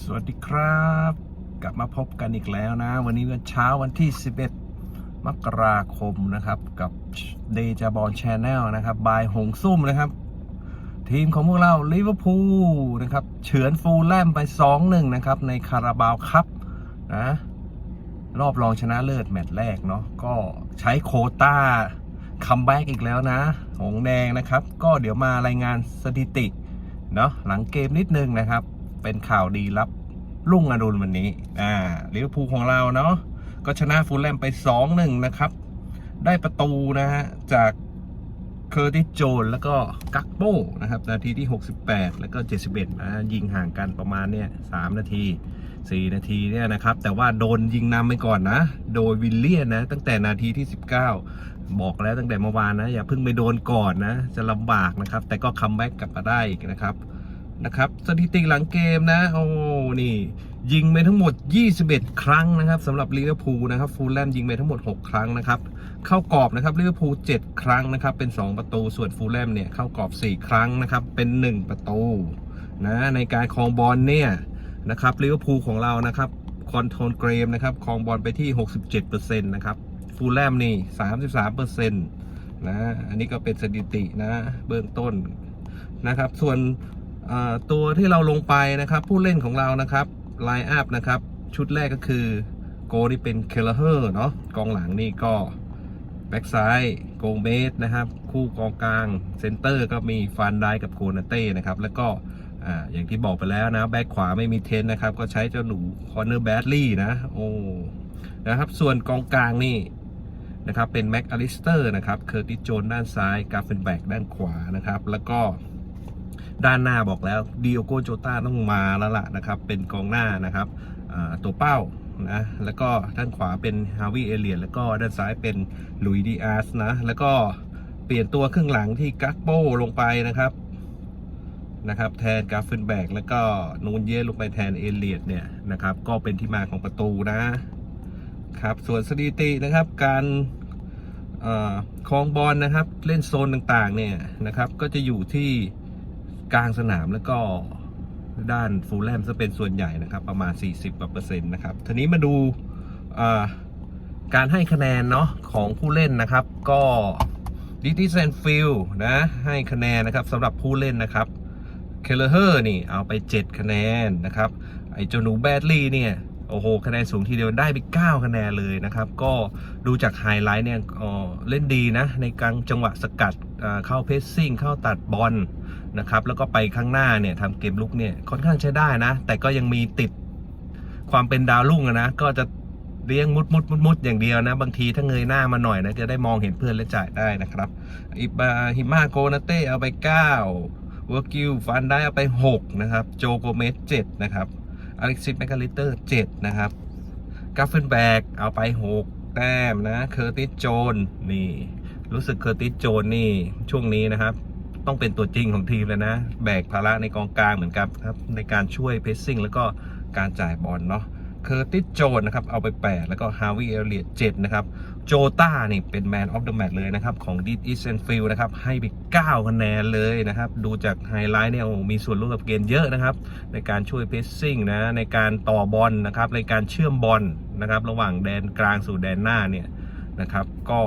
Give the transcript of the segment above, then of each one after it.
สวัสดีครับ กลับมาพบกันอีกแล้วนะ วันนี้วันเช้าวันที่ 11 มกราคมนะครับ กับเดจาบอลชาแนลนะครับ บายหงซุ่มนะครับ ทีมของพวกเราลิเวอร์พูลนะครับเฉือนฟูลแลมไป 2-1 นะครับ ในคาราบาวคัพนะรอบรองชนะเลิศแมตช์แรกเนาะก็ใช้โคต้าคัมแบ็กอีกแล้วนะ หงแดงนะครับ ก็เดี๋ยวมารายงานสถิติเนาะหลังเกมนิดนึงนะครับ เป็นข่าวดีรับรุ่งอรุณวันนี้ อ่าลิเวอร์พูลของเราเนาะ ก็ชนะฟูลแลมไป 2-1 นะครับ ได้ประตูนะฮะ จากเคอร์ติสโจนแล้วก็กักโบนะครับ นาทีที่ 68 แล้วก็ 71นะยิงห่างกันประมาณเนี่ย3นาที 4 นาทีเนี่ยนะครับ แต่ว่าโดนยิงนำไปก่อนนะ โดยวิลเลียนนะ ตั้งแต่นาทีที่ 19 บอกแล้วตั้งแต่เมื่อวานนะ อย่าเพิ่งไปโดนก่อนนะ จะลำบากนะครับ แต่ก็คัมแบ็กกลับมาได้อีกนะครับ นะครับ สถิติหลังเกมนะ โอ้ นี่ ยิงไปทั้งหมด 21 ครั้งนะครับสำหรับลิเวอร์พูลนะครับ ฟูลแลมยิงไปทั้งหมด 6 ครั้งนะครับ เข้ากรอบนะครับลิเวอร์พูล7ครั้งนะครับ เป็น 2 ประตู ส่วนฟูลแลมเนี่ยเข้ากรอบ 4 ครั้งนะครับ เป็น 1 ประตูนะในการครองบอลเนี่ยนะครับลิเวอร์พูลของเรานะครับคอนโทรลเกมนะครับครองบอลไปที่ 67%นะครับฟูลแลมนี่ 33%นะอันนี้ก็เป็นสถิตินะเบื้องต้นนะครับ ส่วน ตัวที่เราลงไปนะครับ ผู้เล่นของเรานะครับไลน์อัพนะครับ ชุดแรกก็คือโกนี่เป็นเคลเฮอร์เนาะกองหลังนี่ก็แบ็กซ้ายโกเมสนะครับ คู่กองกลางเซนเตอร์ก็มีฟานไดกับโคนาเต้นะครับ แล้วก็ออย่างที่บอกไปแล้วนะ แบ็กขวาไม่มีเทนนะครับ ก็ใช้เจ้าหนูคอนเนอร์แบดลี่นะ โอ้นะครับ ส่วนกองกลางนี่นะครับเป็นแม็กอลิสเตอร์นะครับเคอร์ติสโจนด้านซ้ายกาเฟนแบกด้านขวานะครับ แล้วก็ ด้านหน้าบอกแล้วดิโอโกโจต้าต้องมาแล้วล่ะนะครับ เป็นกองหน้านะครับตัวเป้านะแล้วก็ด้านขวาเป็นฮาวิเอเลียนแล้วก็ด้านซ้ายเป็นลุยดีอาร์สนะ แล้วก็เปลี่ยนตัวครึ่งหลังที่กักโปลงไปนะครับนะครับแทนกาฟเฟนแบกแล้วก็นูนเยสลงไปแทนเอเลียดเนี่ยนะครับก็เป็นที่มาของประตูนะครับส่วนสถิตินะครับการเอ่อครองบอลนะครับเล่นโซนต่างๆเนี่ยนะครับก็จะอยู่ที่ กลางสนามแล้วก็ด้านฟูลแลมจะเป็นส่วนใหญ่นะครับ ประมาณ 40กว่าเปอร์เซ็นต์นะครับทีนี้มาดูการให้คะแนนเนาะของผู้เล่นนะครับ ก็ดิทิเซนฟิลนะให้คะแนนนะครับสำหรับผู้เล่นนะครับเคลเฮอร์นี่เอาไป 7 คะแนนนะครับ ไอ้จนูแบดลี่เนี่ย โอ้โหคะแนนสูงทีเดียวได้ไป 9 คะแนนเลยนะครับ ก็ดูจากไฮไลท์เนี่ยเล่นดีนะ ในกลางจังหวะสกัดเข้าเพสซิ่งเข้าตัดบอลนะครับแล้วก็ไปข้างหน้าเนี่ยทำเกมลุกเนี่ยค่อนข้างใช้ได้นะ แต่ก็ยังมีติดความเป็นดาวรุ่งนะ ก็จะเลี้ยงมุดมุดมุดมุดอย่างเดียวนะ บางทีถ้าเงยหน้ามาหน่อยนะจะได้มองเห็นเพื่อนและจ่ายได้นะครับอิบาฮิมาโกนาเต้เอาไป9เวอร์กิลฟันได้เอาไป 6 นะครับ โจโกเมส7นะครับ อลิกซิสแมคคาลิเตอร์7นะครับกาฟเฟนแบกเอาไป6แต้มนะเคอร์ติสโจนนี่ รู้สึกเคอร์ติสโจนนี่ช่วงนี้นะครับ ต้องเป็นตัวจริงของทีมเลยนะ แบกภาระในกองกลางเหมือนกันครับ ในการช่วยเพสซิ่งแล้วก็การจ่ายบอลเนาะ เคอร์ติสโจนนะครับเอาไป 8 แล้วก็ฮาวิเอเลีย7นะครับโจต้านี่เป็นแมนออฟเดอะแมตช์เลยนะครับ ของดิสอีสแอนฟิลนะครับ ให้ไป 9 คะแนนเลยนะครับ ดูจากไฮไลท์เนี่ยมีส่วนร่วมกับเกมเยอะนะครับ ในการช่วยเพสซิ่งนะ ในการต่อบอลนะครับ ในการเชื่อมบอลนะครับ ระหว่างแดนกลางสู่แดนหน้าเนี่ยนะครับ ก็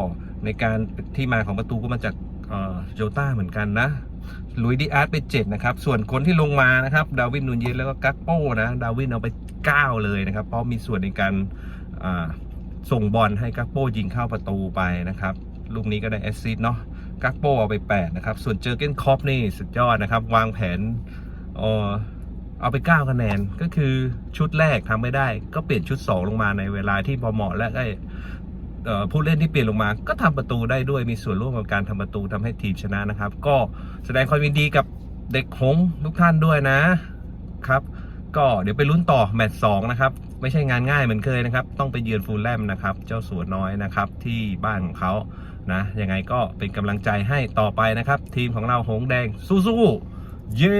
ในการที่มาของประตูก็มาจากโจต้าเหมือนกันนะ ลุยดีอาร์ตไป7นะครับ ส่วนคนที่ลงมานะครับดาวินนูนเยสแล้วก็กักโป้นะดาวินเอาไป 9 เลยนะครับ เพราะมีส่วนในการส่งบอลให้กักโป้ยิงเข้าประตูไปนะครับลูกนี้ก็ได้แอสซิสเนาะกักโป้เอาไป 8 นะครับ ส่วนเจอเกนคอปนี่สุดยอดนะครับ วางแผนเอเอาไป 9 คะแนนก็คือชุดแรกทำไม่ได้ ก็เปลี่ยนชุด 2 ลงมาในเวลาที่พอเหมาะและได้ ผู้เล่นที่เปลี่ยนลงมา ก็ทำประตูได้ด้วยมีส่วนร่วมกับการทำประตูทำให้ทีมชนะนะครับ ก็แสดงความยินดีกับเด็กหงส์ทุกท่านด้วยนะครับ ก็เดี๋ยวไปลุ้นต่อแมตช์สองนะครับ ไม่ใช่งานง่ายเหมือนเคยนะครับ ต้องไปเยือนฟูลแลมนะครับ เจ้าสัวน้อยนะครับที่บ้านของเขานะยังไงก็เป็นกำลังใจให้ต่อไปนะครับ ทีมของเราหงส์แดงสู้ๆเย้